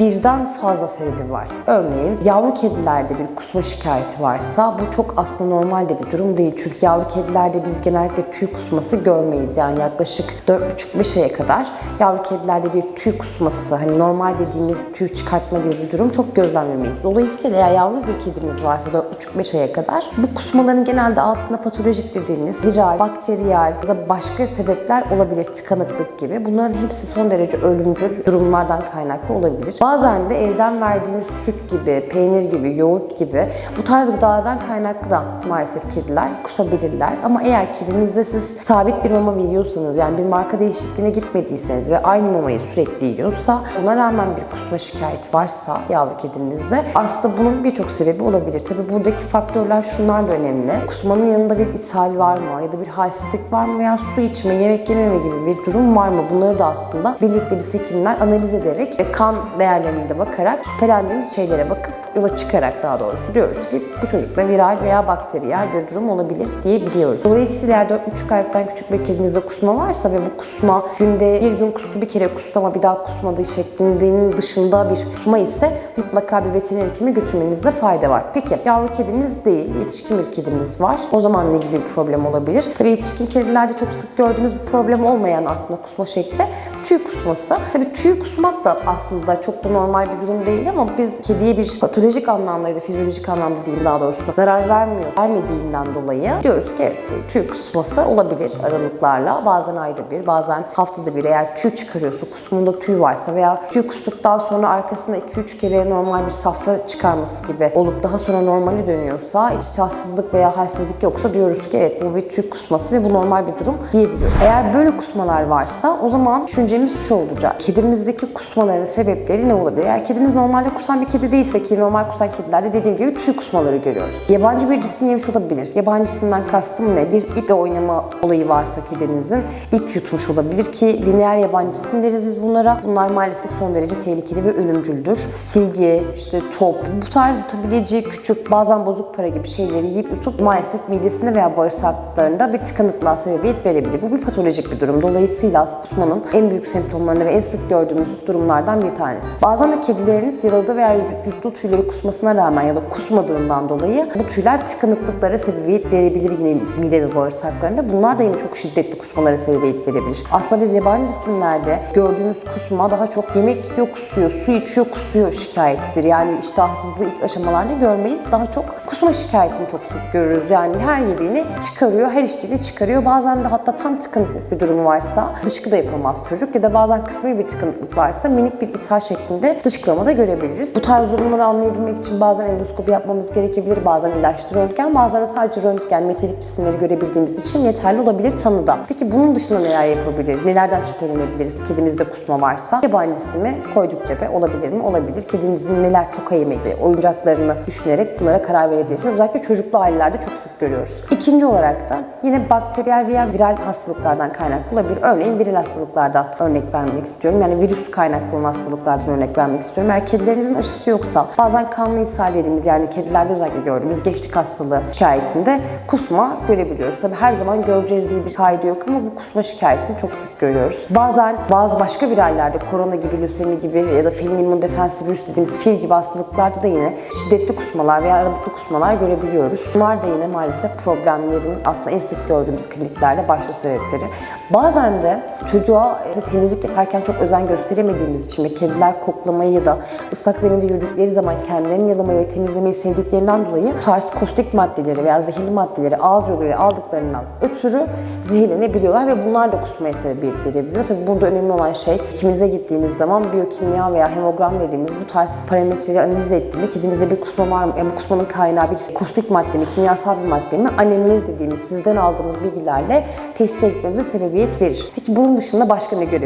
birden fazla sebebi var. Örneğin yavru kedilerde bir kusma şikayeti varsa bu çok aslında normal de bir durum değil. Çünkü yavru kedilerde biz genellikle tüy kusması görmeyiz. Yani yaklaşık 4,5-5 aya kadar yavru kedilerde bir tüy kusması, hani normal dediğimiz tüy çıkartma gibi bir durum çok gözlemlemeyiz. Dolayısıyla eğer yavru bir kediniz varsa 4,5-5 aya kadar bu kusmaların genelde altında patolojik dediğimiz viral, bakteriyel ya da başka sebepler olabilir. Tıkanıklık gibi. Bunların hepsi son derece ölümcül durumlardan kaynaklı olabilir. Bazen de evden verdiğimiz süt gibi, peynir gibi, yoğurt gibi bu tarz gıdalardan kaynaklı da maalesef kediler kusabilirler. Ama eğer kedinizde siz sabit bir mama veriyorsanız yani bir marka değişikliğine gitmediyseniz ve aynı mamayı sürekli yiyorsa buna rağmen bir kusma şikayeti varsa yavru kedinizde aslında bunun birçok sebebi olabilir. Tabi buradaki faktörler şunlar da önemli. Kusmanın yanında bir ishal var mı ya da bir halsizlik var mı veya su içme, yemek yememe gibi bir durum var mı? Bunları da aslında birlikte biz hekimler analiz ederek ve kan değerlerine de bakarak şüphelendiğimiz şeylere bakıp yola çıkarak daha doğrusu diyoruz ki bu çocukta viral veya bakteriyel bir durum olabilir diyebiliyoruz. Dolayısıyla eğer 4,5 aylıktan küçük bir kedinizde kusma varsa ve bu kusma günde bir gün kustu bir kere kustu ama bir daha kusmadığı şeklinin dışında bir kusma ise mutlaka bir veteriner hekime götürmenizde fayda var. Peki yavru kedimiz değil, yetişkin bir kedimiz var. O zaman ne gibi bir problem olabilir? Tabii yetişkin kedilerde çok sık gördüğümüz bir problem olmayan aslında kusma şekli tüy kusması. Tabii tüy kusmak da aslında çok da normal bir durum değil ama biz kediye bir patolojik anlamda ya da fizyolojik anlamda diyeyim daha doğrusu zarar vermiyor, vermediğinden dolayı diyoruz ki tüy kusması olabilir aralıklarla. Bazen ayrı bir, bazen haftada bir eğer tüy çıkarıyorsa, kusmunda tüy varsa veya tüy kustuktan sonra arkasında 2-3 kere normal bir safra çıkarması gibi olup daha sonra normale dönüyorsa, iştahsızlık veya halsizlik yoksa diyoruz ki evet bu bir tüy kusması ve bu normal bir durum diyebiliyoruz. Eğer böyle kusmalar varsa o zaman düşüncemiz şu olacak. Kedimizdeki kusmaların sebepleri ne olabilir? Eğer kediniz normalde kusan bir kedi değilse ki normal kusan kedilerde dediğim gibi tüy kusmaları görüyoruz. Yabancı bir cisim yemiş olabilir. Yabancı cisimden kastım ne? Bir iple oynama olayı varsa kedinizin ip yutmuş olabilir ki lineer yabancı cisim deriz biz bunlara. Bunlar maalesef son derece tehlikeli ve ölümcüldür. Silgi, işte top, bu tarz yutabileceği küçük bazen bozuk para gibi şeyleri yiyip yutup maalesef midesinde veya bağırsaklarında bir tıkanıklığa sebebiyet verebilir. Bu bir patolojik bir durum. Dolayısıyla kusmanın en büyük semptomlarını ve en sık gördüğümüz durumlardan bir tanesi. Bazen de kedileriniz yaladığı veya yuttuğu tüyleri kusmasına rağmen ya da kusmadığından dolayı bu tüyler tıkanıklıklara sebebiyet verebilir yine mide ve bağırsaklarında. Bunlar da yine çok şiddetli kusmalara sebebiyet verebilir. Aslında biz yabancı cisimlerde gördüğümüz kusma daha çok yemek yiyor kusuyor, su içiyor kusuyor şikayetidir. Yani iştahsızlığı ilk aşamalarda görmeyiz. Daha çok kusma şikayetini çok sık görürüz. Yani her yediğini çıkarıyor, her içtiğini çıkarıyor. Bazen de hatta tam tıkanıklık bir durumu varsa dışkı da yapamaz çocuk ya da bazen kısmi bir tıkanıklık varsa minik bir ishal şeklinde dışkılama da görebiliriz. Bu tarz durumları anlayabilmek için bazen endoskopi yapmamız gerekebilir, bazen ilaçlı röntgen, bazen de sadece röntgen, metalik cisimleri görebildiğimiz için yeterli olabilir tanıda. Peki bunun dışında neler yapabiliriz? Nelerden şüphelenebiliriz? Kedimizde kusma varsa yabancı cisimi koyduk cebe olabilir mi? Olabilir. Kedinizin neler toka yemekleri, oyuncaklarını düşünerek bunlara karar verebilirsiniz. Özellikle çocuklu ailelerde çok sık görüyoruz. İkinci olarak da yine bakteriyel veya viral hastalıklardan kaynaklı olabilir. Örneğin viral hastalıklardan örnek vermek istiyorum. Yani virüs kaynaklı olan hastalıklardan örnek vermek istiyorum. Eğer kedilerinizin aşısı yoksa bazen kanlı ishal dediğimiz yani kedilerde özellikle gördüğümüz geçlik hastalığı şikayetinde kusma görebiliyoruz. Tabi her zaman göreceğiz diye bir kaydı yok ama bu kusma şikayetini çok sık görüyoruz. Bazen bazı başka virallerde korona gibi, lösemi gibi ya da felin immünodefansı virüs dediğimiz fil gibi hastalıklarda da yine şiddetli kusmalar veya aralıklı kusmalar görebiliyoruz. Bunlar da yine maalesef problemlerin aslında en sık gördüğümüz kliniklerde başta sebepleri. Bazen de çocuğa temizlik yaparken çok özen gösteremediğimiz için ve kediler koklamayı ya da ıslak zeminde yürüdükleri zaman kendilerini yalamayı ve temizlemeyi sevdiklerinden dolayı bu tarz kostik maddeleri veya zehirli maddeleri ağız yoluyla aldıklarından ötürü zehirlenebiliyorlar ve bunlar da kusmaya sebebiyet verebiliyor. Tabii burada önemli olan şey hekiminize gittiğiniz zaman biyokimya veya hemogram dediğimiz bu tarz parametreleri analiz ettiğinde kedinizde bir kusma var mı? Yani bu kusmanın kaynağı bir kostik madde mi, kimyasal bir madde mi? Anemnez dediğimiz sizden aldığımız bilgilerle teşhis etmemize sebebiyet verir. Peki bunun dışında başka ne görebiliriz?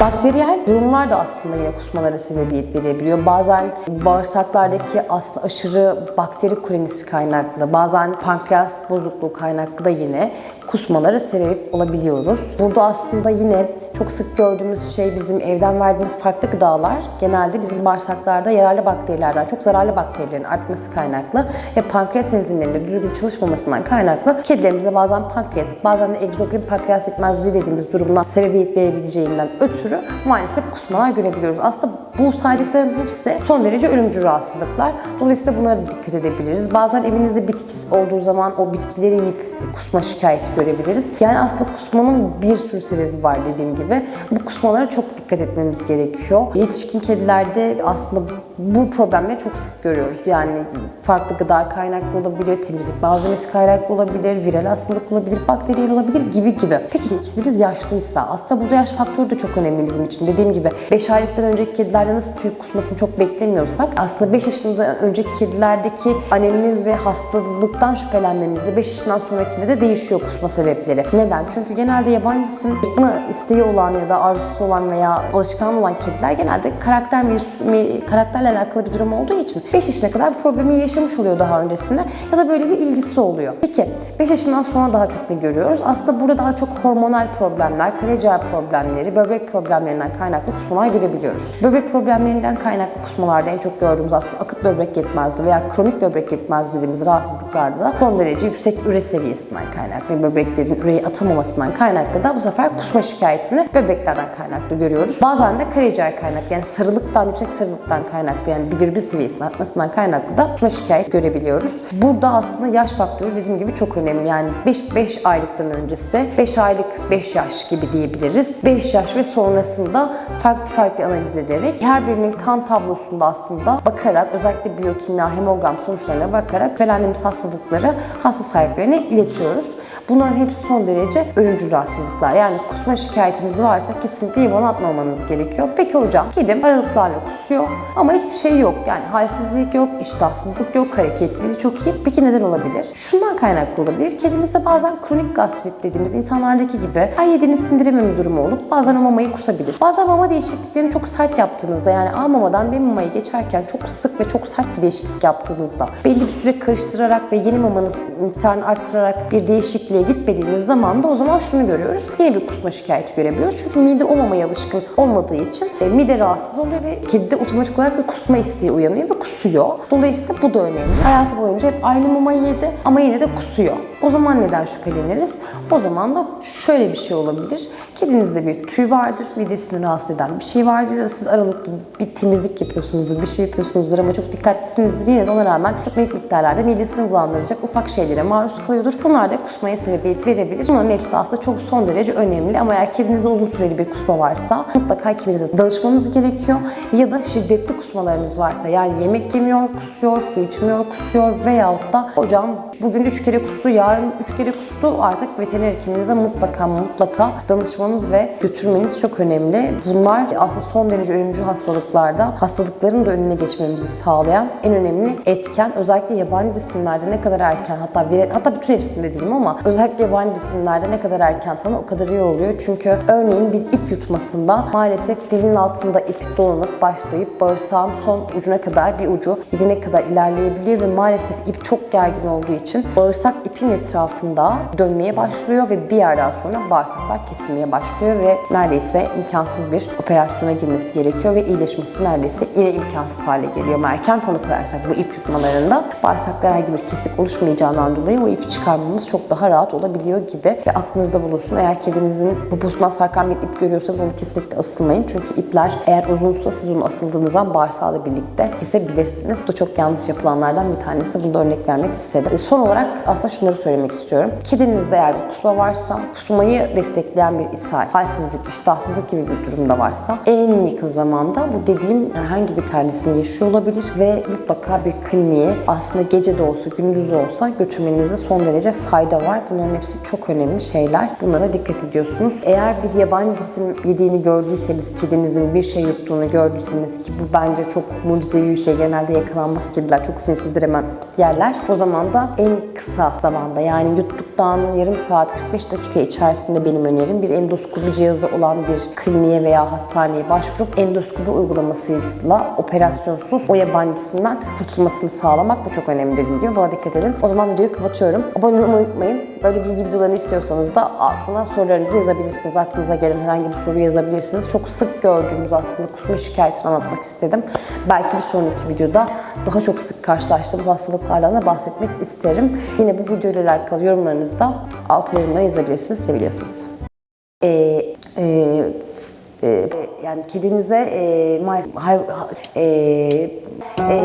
Bakteriyel durumlar da aslında yine kusmalara sebebiyet verebiliyor. Bazen bağırsaklardaki aslında aşırı bakteri kolonisi kaynaklı, bazen pankreas bozukluğu kaynaklı da yine kusmalara sebep olabiliyoruz. Burada aslında yine çok sık gördüğümüz şey bizim evden verdiğimiz farklı gıdalar genelde bizim bağırsaklarda yararlı bakterilerden çok zararlı bakterilerin artması kaynaklı ve pankreas enzimlerinin düzgün çalışmamasından kaynaklı kedilerimize bazen pankreas, bazen de egzokrin pankreas yetmezliği dediğimiz durumdan sebebiyet verebileceğinden ötürü maalesef kusmalar görebiliyoruz. Aslında bu saydıklarım hepsi son derece ölümcül rahatsızlıklar. Dolayısıyla bunlara dikkat edebiliriz. Bazen evinizde bitki olduğu zaman o bitkileri yiyip kusma şikayeti görebiliriz. Yani aslında kusmanın bir sürü sebebi var dediğim gibi. Bu kusmalara çok dikkat etmemiz gerekiyor. Yetişkin kedilerde aslında bu problemleri çok sık görüyoruz. Yani farklı gıda kaynaklı olabilir, temizlik malzemesi kaynaklı olabilir, viral hastalık olabilir, bakteriyel olabilir gibi gibi. Peki kedimiz yaşlıysa aslında burada yaş faktörü de çok önemli bizim için. Dediğim gibi 5 aylıktan önceki kedilerde nasıl tüy kusmasını çok beklemiyorsak aslında 5 yaşından önceki kedilerdeki aneminiz ve hastalıktan şüphelenmemizde 5 yaşından sonrakinde de değişiyor kusma sebepleri. Neden? Çünkü genelde yabancı isim yapma isteği olan ya da arzusu olan veya alışkan olan kediler genelde karakter karakterle alakalı bir durum olduğu için 5 yaşına kadar bu problemi yaşamış oluyor daha öncesinde ya da böyle bir ilgisi oluyor. Peki 5 yaşından sonra daha çok ne görüyoruz? Aslında burada daha çok hormonal problemler, karaciğer problemleri, böbrek problemlerinden kaynaklı kusmalar görebiliyoruz. Böbrek problemlerinden kaynaklı kusmalarda en çok gördüğümüz aslında akut böbrek yetmezliği veya kronik böbrek yetmezliği dediğimiz rahatsızlıklarda da son derece yüksek üre seviyesinden kaynaklı, böbreklerin üreyi atamamasından kaynaklı da bu sefer kusma şikayetini böbreklerden kaynaklı görüyoruz. Bazen de karaciğer kaynaklı yani sarılıktan, yüksek sarılıktan kaynaklı yani bilirubin seviyesinin artmasından kaynaklı da kusma şikayet görebiliyoruz. Burada aslında yaş faktörü dediğim gibi çok önemli. Yani 5, 5 aylıktan öncesi 5 aylık 5 yaş gibi diyebiliriz. 5 yaş ve sonrasında farklı farklı analiz ederek her birinin kan tablosunda aslında bakarak özellikle biyokimya, hemogram sonuçlarına bakarak şüphelendiğimiz hastalıkları hasta sahiplerine iletiyoruz. Bunların hepsi son derece ölümcül rahatsızlıklar. Yani kusma şikayetiniz varsa kesinlikle IBAN atmamanız gerekiyor. Peki hocam kedim aralıklarla kusuyor ama hiçbir şey yok. Yani halsizlik yok, iştahsızlık yok, hareketliliği çok iyi. Peki neden olabilir? Şundan kaynaklı olabilir. Kedinizde bazen kronik gastrit dediğimiz insanlardaki gibi her yediğiniz sindirememe durumu olup bazen o mamayı kusabilir. Bazen mama değişikliklerini çok sert yaptığınızda yani A mamadan B mamayı geçerken çok sık ve çok sert bir değişiklik yaptığınızda belli bir süre karıştırarak ve yeni mamanın miktarını arttırarak bir değişikliğe gitmediğiniz zaman da o zaman şunu görüyoruz. Yine bir kusma şikayeti görebiliyoruz. Çünkü mide o mamaya alışkın olmadığı için e, mide rahatsız oluyor ve kedide otomatik olarak bir kusma isteği uyanıyor ve kusuyor. Dolayısıyla bu da önemli. Hayatı boyunca hep aynı mamayı yedi ama yine de kusuyor. O zaman neden şüpheleniriz? O zaman da şöyle bir şey olabilir. Kedinizde bir tüy vardır, midesini rahatsız eden bir şey vardır. Ya Siz aralıklı bir temizlik yapıyorsunuzdur, bir şey yapıyorsunuzdur ama çok dikkatlisinizdir. Yine de ona rağmen çok büyük miktarlarda midesini bulandıracak ufak şeylere maruz kalıyordur. Bunlar da kusmaya sebebiyet verebilir. Bunların hepsi aslında çok son derece önemli ama eğer kedinizde uzun süreli bir kusma varsa mutlaka hekiminize danışmanız gerekiyor. Ya da şiddetli kusmalarınız varsa yani yemek yemiyor, kusuyor, su içmiyor, kusuyor veyahut da hocam bugün 3 kere kustu, yarın 3 kere kustu artık veteriner hekiminize mutlaka mutlaka danışmanız ve götürmeniz çok önemli. Bunlar aslında son derece ölümcül hastalıklarda hastalıkların da önüne geçmemizi sağlayan en önemli etken. Özellikle yabancı cisimlerde ne kadar erken hatta viral, hatta bütün hepsinde değilim ama özellikle yabancı cisimlerde ne kadar erken tanı o kadar iyi oluyor. Çünkü örneğin bir ip yutmasında maalesef dilin altında ip dolanıp başlayıp bağırsağın son ucuna kadar bir ucu didine kadar ilerleyebiliyor ve maalesef ip çok gergin olduğu için bağırsak ipin etrafında dönmeye başlıyor ve bir yerden sonra bağırsaklar kesilmeye başlıyor ve neredeyse imkansız bir operasyona girmesi gerekiyor ve iyileşmesi neredeyse yine imkansız hale geliyor. Ama erken tanı koyarsak bu ip yutmalarında bağırsakta herhangi bir kesik oluşmayacağından dolayı o ipi çıkarmamız çok daha rahat olabiliyor gibi ve aklınızda bulunsun. Eğer kedinizin poposundan sarkan bir ip görüyorsanız onu kesinlikle asılmayın. Çünkü ipler eğer uzunsa siz onu asıldığınız an bağırsağıyla birlikte kesebilirsiniz. Bu da çok yanlış yapılanlardan bir tanesi. Bunu da örnek vermek istedim. Son olarak aslında şunları söylemek istiyorum. Kedinizde eğer bir kusma varsa, kusmayı destekleyen bir ishal, halsizlik, iştahsızlık gibi bir durumda varsa en yakın zamanda bu dediğim herhangi bir tanesini yaşıyor olabilir ve mutlaka bir kliniğe aslında gece de olsa, gündüz de olsa götürmenizde son derece fayda var. Bunların hepsi çok önemli şeyler. Bunlara dikkat ediyorsunuz. Eğer bir yabancı cisim yediğini gördüyseniz, kedinizin bir şey yuttuğunu gördüyseniz ki bu bence çok mucizevi bir şey. Genelde yakalanmaz kediler çok sinsidir hemen yerler. O zaman da en kısa zamanda yani yuttuktan yarım saat 45 dakika içerisinde benim önerim bir endoskopi cihazı olan bir kliniğe veya hastaneye başvurup endoskopi uygulamasıyla operasyonsuz o yabancısından kurtulmasını sağlamak bu çok önemli dediğim gibi. Buna dikkat edin. O zaman videoyu kapatıyorum. Abone olmayı unutmayın. Böyle bilgi videolarını istiyorsanız da altına sorularınızı yazabilirsiniz. Aklınıza gelen herhangi bir soru yazabilirsiniz. Çok sık gördüğümüz aslında kusma şikayetini anlatmak istedim. Belki bir sonraki videoda daha çok sık karşılaştığımız hastalıklardan da bahsetmek isterim. Yine bu video ile alakalı yorumlarınızı da alta yorumlara yazabilirsiniz. Seviliyorsunuz. Ee, e, e, yani kedinize e, may- hay- ha- e, e,